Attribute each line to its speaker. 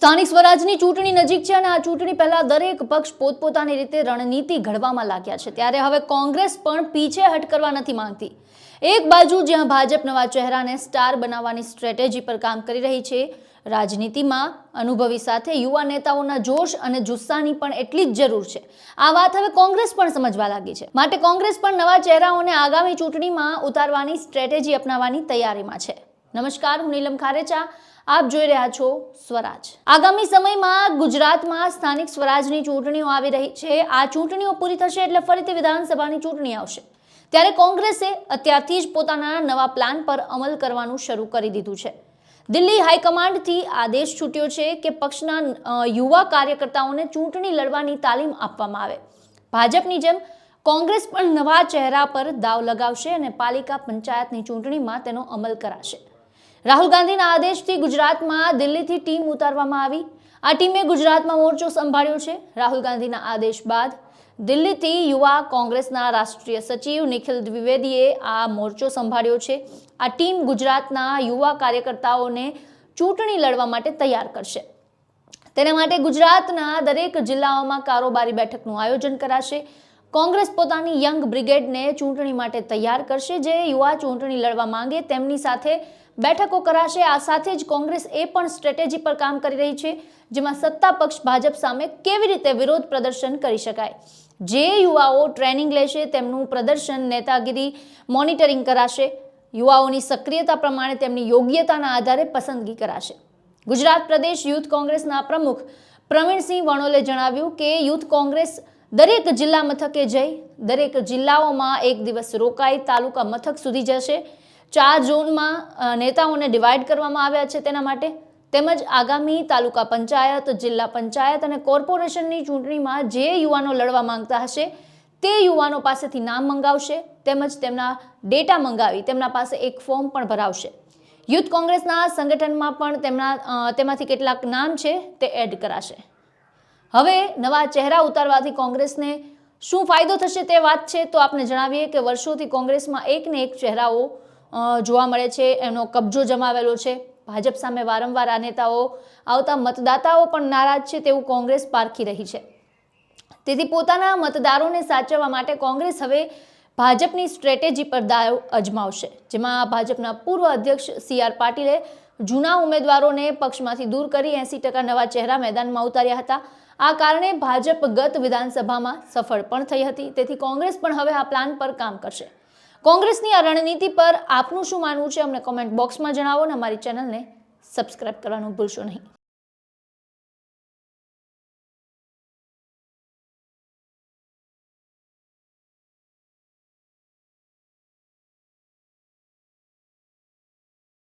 Speaker 1: સ્થાનિક સ્વરાજની ચૂંટણી નજીક છે અને આ ચૂંટણી પહેલા દરેક પક્ષ પોતપોતાની રીતે રણનીતિ ઘડવામાં લાગ્યા છે. ત્યારે હવે કોંગ્રેસ પણ પીછેહટ કરવા નથી માંગતી. એક બાજુ જ્યાં ભાજપ નવા ચહેરાને સ્ટાર બનાવવાની સ્ટ્રેટેજી પર કામ કરી રહી છે, રાજનીતિમાં અનુભવી સાથે યુવા નેતાઓના જોશ અને જુસ્સાની પણ એટલી જ જરૂર છે. આ વાત હવે કોંગ્રેસ પણ સમજવા લાગી છે. માટે કોંગ્રેસ પણ નવા ચહેરાઓને આગામી ચૂંટણીમાં ઉતારવાની સ્ટ્રેટેજી અપનાવવાની તૈયારીમાં છે. નમસ્કાર, હું નીલમ ખારેચા. આપ જોઈ રહ્યા છો સ્વરાજ. આગામી સમયમાં ગુજરાતમાં સ્થાનિક સ્વરાજની ચૂંટણીઓ આવી રહી છે. આ ચૂંટણીઓ પૂરી થશે એટલે ફરીથી વિધાનસભાની ચૂંટણી આવશે. ત્યારે કોંગ્રેસે અત્યારથી જ પોતાના નવા પ્લાન પર અમલ કરવાનું શરૂ કરી દીધું છે. દિલ્હી હાઈકમાન્ડથી આદેશ છૂટ્યો છે કે પક્ષના યુવા કાર્યકર્તાઓને ચૂંટણી લડવાની તાલીમ આપવામાં આવે. ભાજપની જેમ કોંગ્રેસ પણ નવા ચહેરા પર દાવ લગાવશે અને પાલિકા પંચાયતની ચૂંટણીમાં તેનો અમલ કરાશે. રાહુલ ગાંધીના આદેશથી ગુજરાતમાં દિલ્હીથી ટીમ ઉતારવામાં આવી. આ ટીમે ગુજરાતમાં મોરચો સંભાળ્યો છે. રાહુલ ગાંધીના આદેશ બાદ દિલ્હીથી યુવા કોંગ્રેસના રાષ્ટ્રીય સચિવ નિખિલ દ્વિવેદીએ આ મોરચો સંભાળ્યો છે. આ ટીમ ગુજરાતના યુવા કાર્યકર્તાઓને ચૂંટણી લડવા માટે તૈયાર કરશે. તેના માટે ગુજરાતના દરેક જિલ્લાઓમાં કારોબારી બેઠકનું આયોજન કરાશે. કોંગ્રેસ પોતાની યંગ બ્રિગેડને ચૂંટણી માટે તૈયાર કરશે જે યુવા ચૂંટણી લડવા માંગે તેમની સાથે બેઠકો કરાશે. આ સાથે જ કોંગ્રેસ એ પણ સ્ટ્રેટેજી પર કામ કરી રહી છે, જેમાં સત્તા પક્ષ ભાજપ સામે કેવી રીતે વિરોધ પ્રદર્શન કરી શકાય. જે યુવાઓ ટ્રેનિંગ લેશે તેમનું પ્રદર્શન, નેતાગીરી, મોનિટરિંગ કરાશે. યુવાઓની સક્રિયતા પ્રમાણે તેમની યોગ્યતાના આધારે પસંદગી કરાશે. ગુજરાત પ્રદેશ યુથ કોંગ્રેસના પ્રમુખ પ્રવીણસિંહ વણોલે જણાવ્યું કે યુથ કોંગ્રેસ દરેક જિલ્લા મથકે જઈ દરેક જિલ્લાઓમાં એક દિવસ રોકાઈ તાલુકા મથક સુધી જશે. ચાર ઝોનમાં નેતાઓને ડિવાઈડ કરવામાં આવ્યા છે તેના માટે. તેમજ આગામી તાલુકા પંચાયત, જિલ્લા પંચાયત અને કોર્પોરેશનની ચૂંટણીમાં જે યુવાનો લડવા માંગતા હશે તે યુવાનો પાસેથી નામ મંગાવશે તેમજ તેમના ડેટા મંગાવી તેમના પાસે એક ફોર્મ પણ ભરાવશે. યુથ કોંગ્રેસના સંગઠનમાં પણ તેમના તેમાંથી કેટલાક નામ છે તે એડ કરાશે. હવે નવા ચહેરા ઉતારવાથી કોંગ્રેસને શું ફાયદો થશે તે વાત છે તો આપને જણાવીએ કે વર્ષોથી કોંગ્રેસમાં એકને એક ચહેરાઓ જોવા મળે છે. એમનો કબજો જમાવેલો છે. ભાજપ સામે વારંવાર આ નેતાઓ આવતા મતદાતાઓ પણ નારાજ છે તેવું કોંગ્રેસ પારખી રહી છે. તેથી પોતાના મતદારોને સાચવવા માટે કોંગ્રેસ હવે ભાજપની સ્ટ્રેટેજી પર દાવ અજમાવશે, જેમાં ભાજપના પૂર્વ અધ્યક્ષ સી આર પાટીલે જૂના ઉમેદવારોને પક્ષમાંથી દૂર કરી એંસી ટકા નવા ચહેરા મેદાનમાં ઉતાર્યા હતા. આ કારણે ભાજપ ગત વિધાનસભામાં સફળ પણ થઈ હતી. તેથી કોંગ્રેસ પણ હવે આ પ્લાન પર કામ કરશે. કોંગ્રેસની આ રણનીતિ પર આપનું શું માનવું છે? અમને કોમેન્ટ બોક્સમાં જણાવો અને અમારી ચેનલને સબસ્ક્રાઇબ કરવાનું ભૂલશો નહીં.